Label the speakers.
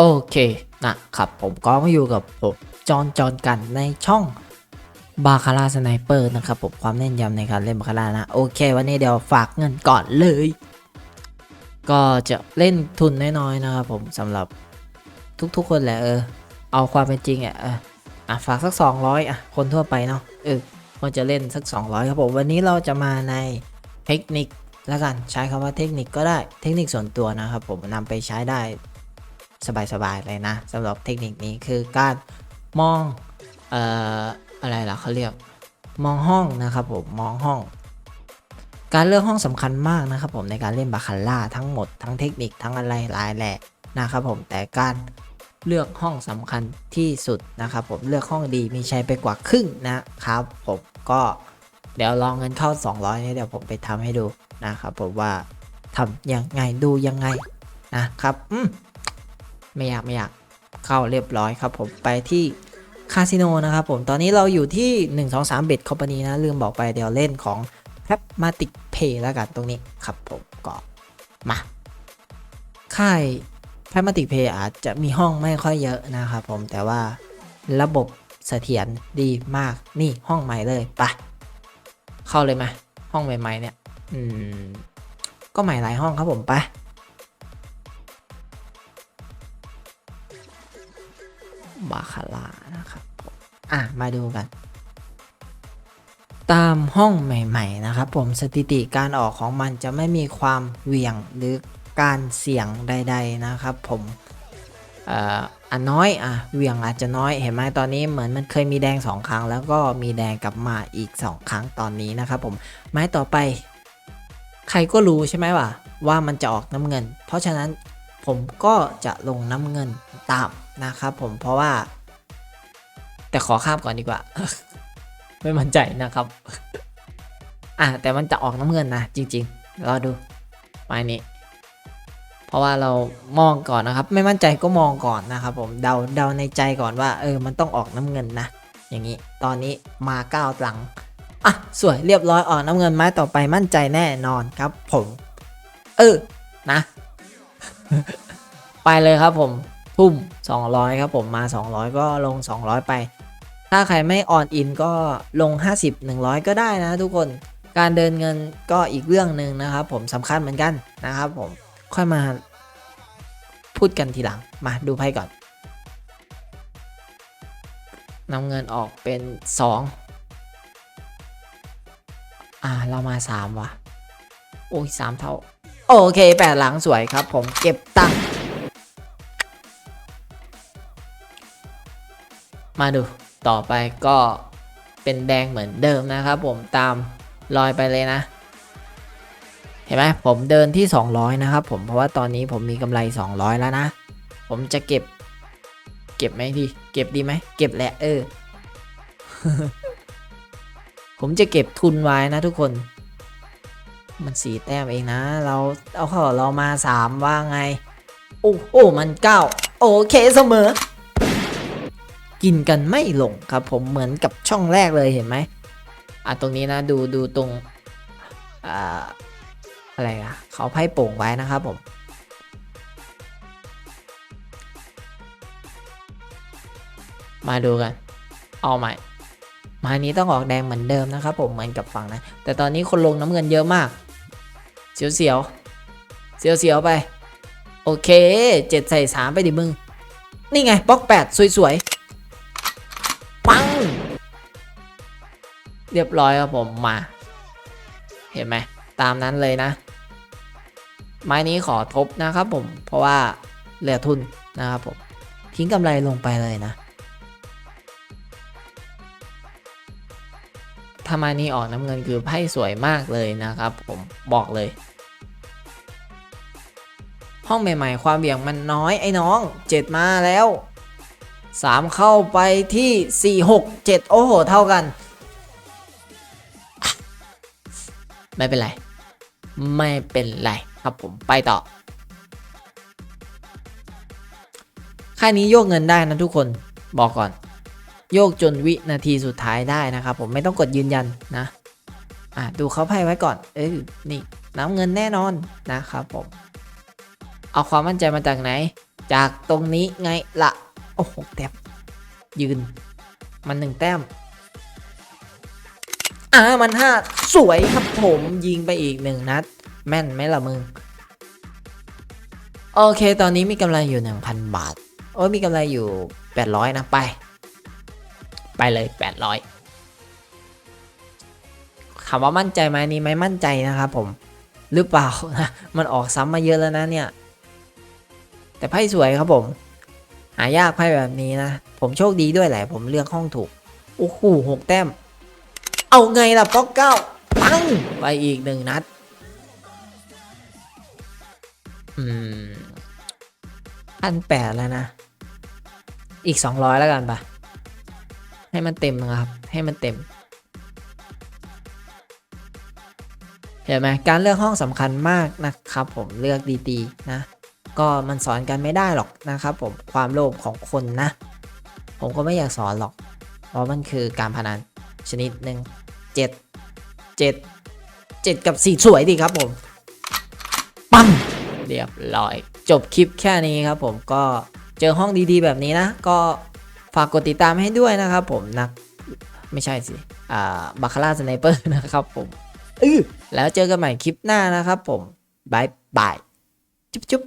Speaker 1: โอเคนะครับผมก็มาอยู่กับผมจอนจอนกันในช่องบาคาร่าสไนเปอร์นะครับผมความแน่นยำในการเล่นบาคาร่านะ โอเค วันนี้เดี๋ยวฝากเงินก่อนเลย ก็จะเล่นทุนน้อยๆนะครับผมสำหรับทุกๆคนแหละเออ เอาความเป็นจริงอะเอออะฝากสัก 200อะคนทั่วไปเนาะเออควรจะเล่นสัก 200 ครับผม วันนี้เราจะมาในเทคนิคแล้วกันใช้คำว่าเทคนิคก็ได้เทคนิคส่วนตัวนะครับผมนำไปใช้ได้ สบายๆเลยนะสำหรับเทคนิคนี้คือการมองเอ่ออะไรล่ะเขาเรียกมองห้องนะครับผมมองห้อง การเลือกห้องสำคัญมากนะครับผมในการเล่นบาคาร่าทั้งหมดทั้งเทคนิคทั้งอะไรหลายแหละนะครับผมแต่การเลือกห้องสำคัญที่สุดนะครับผมเลือกห้องดีมีใช้ไปกว่าครึ่งนะครับผมก็เดี๋ยวลองเงินเข้า 200นี่เดี๋ยวผมไปทำให้ดูนะครับผมว่าทำยังไงดูยังไงนะครับอืม ไม่อยากไม่อยากเข้าเรียบร้อยครับผมไปที่คาสิโนนะครับผมตอนนี้เราอยู่ที่ 1 2 3เบ็ดคอมพานีนะลืมบอกไปเดี๋ยวเล่นของแ p มาติกเพย์แล้วกันตรงนี้ครับผมก็มาค่ายแ p มาติกเพย์อาจจะมีห้องไม่ค่อยเยอะนะครับผมแต่ว่าระบบเสถียรดีมากนี่ห้องใหม่เลยไปเข้าเลยไหมห้องใหม่ๆเนี่ย อืม ก็ใหม่หลายห้องครับผมไป บาคาร่านะครับผมอะมาดูกัน ตามห้องใหม่ ๆ นะครับผมสถิติการออกของมันจะไม่มีความเหวี่ยงหรือการเสี่ยงใด ๆ นะครับผมเอ่ออันน้อยอะเหวี่ยงอาจจะน้อยเห็นไหมตอนนี้เหมือนมันเคยมีแดง 2 ครั้ง แล้วก็มีแดงกลับมาอีก 2 ครั้งตอนนี้นะครับผมไม้ต่อไป ใครก็รู้ใช่ไหมว่าว่ามันจะออกน้ำเงิน เพราะฉะนั้นผมก็จะลงน้ำเงินตาม นะครับผมเพราะว่า แต่ขอข้ามก่อนดีกว่า ไม่มั่นใจนะครับ อะแต่มันจะออกน้ำเงินนะจริงๆรอดูไม้นี้ เพราะว่าเรามองก่อนนะครับ ไม่มั่นใจก็มองก่อนนะครับ ผมเดาเดาในใจก่อนว่า เออ มันต้องออกน้ำเงินนะอย่างนี้ตอนนี้มาก้าวหลังอะสวยเรียบร้อยออกน้ำเงินไม้ต่อไปมั่นใจแน่นอนครับ ผม เออนะ ไปเลยครับผม ทุ่ม 200 ครับผมมา 200 ก็ลง 200 ไป ถ้าใครไม่ออนอินก็ลง 50 100 ก็ได้นะทุกคนการเดินเงินก็อีกเรื่องหนึ่งนะครับ ผมสำคัญเหมือนกันนะครับผมค่อยมาพูดกันทีหลังมาดูไพ่ก่อนนำเงินออกเป็น 2 อ่าเรามา 3 ว่ะ โอ้ย3เท่า โอเคแปดหลังสวยครับผมเก็บตังค์ มาดูต่อไปก็เป็นแดงเหมือนเดิมนะครับผมตามรอยไปเลยนะ เห็นไหมผมเดินที่ 200 นะครับผมเพราะว่าตอนนี้ผมมีกำไร 200 แล้วนะ ผมจะเก็บ เก็บไหมดี เก็บดีไหมเก็บแหละเออ ผมจะเก็บทุนไว้นะทุกคน มันสีแต้มเองนะ เราเอาเข้าเรามาสามว่าไง โอ้โอ้มันเก้าโอเคเสมอ กินกันไม่ลงครับผมเหมือนกับช่องแรกเลยเห็นไหมอะตรงนี้นะดูดูตรงอ่าอะไรอะเขาไพ่โป่งไว้นะครับผมมาดูกัน เอาใหม่ มานี้ต้องออกแดงเหมือนเดิมนะครับผม เหมือนกับฝั่งนะ แต่ตอนนี้คนลงน้ำเงินเยอะมาก เสียวเสียว เสียวเสียวไป โอเค เจ็ดใส่สามไปดิมึง นี่ไงบล็อกแปดสวยๆ เรียบร้อยครับผมมา เห็นไหมตามนั้นเลยนะ ไม้นี้ขอทบนะครับผม เพราะว่าเหลือทุนนะครับผม ทิ้งกำไรลงไปเลยนะถ้าม้นี้ออกน้ำเงินคือไพ่สวยมากเลยนะครับ ผมบอกเลย ห้องใหม่ ๆ ความเบี่ยงมันน้อยไอ้น้องเจ็ดมาแล้ว สามเข้าไปที่สี่หกเจ็ดโอ้โห เท่ากัน ไม่เป็นไร ไม่เป็นไรครับผมไปต่อ ค่ายนี้โยกเงินได้นะทุกคนบอกก่อน โยกจนวินาทีสุดท้ายได้นะครับผมไม่ต้องกดยืนยันนะอะดูเขาไพ่ไว้ก่อน เออนี่น้ำเงินแน่นอนนะครับผม เอาความมั่นใจมาจากไหน จากตรงนี้ไงละ โอ้โหแต้มยืน มันหนึ่งแต้มอ่ามันห้าสวยครับผมยิงไปอีกหนึ่งนัด แม่นไหมล่ะมึง โอเค ตอนนี้มีกำไรอยู่ 1,000 บาท โอ้ยมีกำไรอยู่ 800 นะ ไป ไปเลย 800คำว่ามั่นใจไหมนนี้ไม่มั่นใจนะครับผม หรือเปล่านะ มันออกซ้ำมาเยอะแล้วนะเนี่ย แต่ไพ่สวยครับผม หายากไพ่แบบนี้นะ ผมโชคดีด้วยแหละ ผมเลือกห้องถูก โอ้โหหกแต้ม เอาไงล่ะป๊อกเก้าปังไปอีกหนึ่งนัด อืมพันแปดแล้วนะ อีกสองร้อยแล้วกันปะให้มันเต็มนะครับ ให้มันเต็ม เห็นไหมการเลือกห้องสำคัญมากนะครับ ผมเลือกดีๆนะ ก็มันสอนกันไม่ได้หรอกนะครับผมความโลภของคนนะ ผมก็ไม่อยากสอนหรอก เพราะมันคือการพนันชนิดหนึ่งเจ็ดเจ็ดเจ็ดกับสี่สวยดีครับผมปังเรียบร้อย จบคลิปแค่นี้ครับผมก็เจอห้องดีๆ แบบนี้นะ ก็ฝากกดติดตามให้ด้วยนะครับผมนักไม่ใช่สิ อ่าบาคาร่าสไนเปอร์นะครับผมอือแล้วเจอกันใหม่คลิปหน้านะครับผมบายบาย จุ๊บจุ๊บ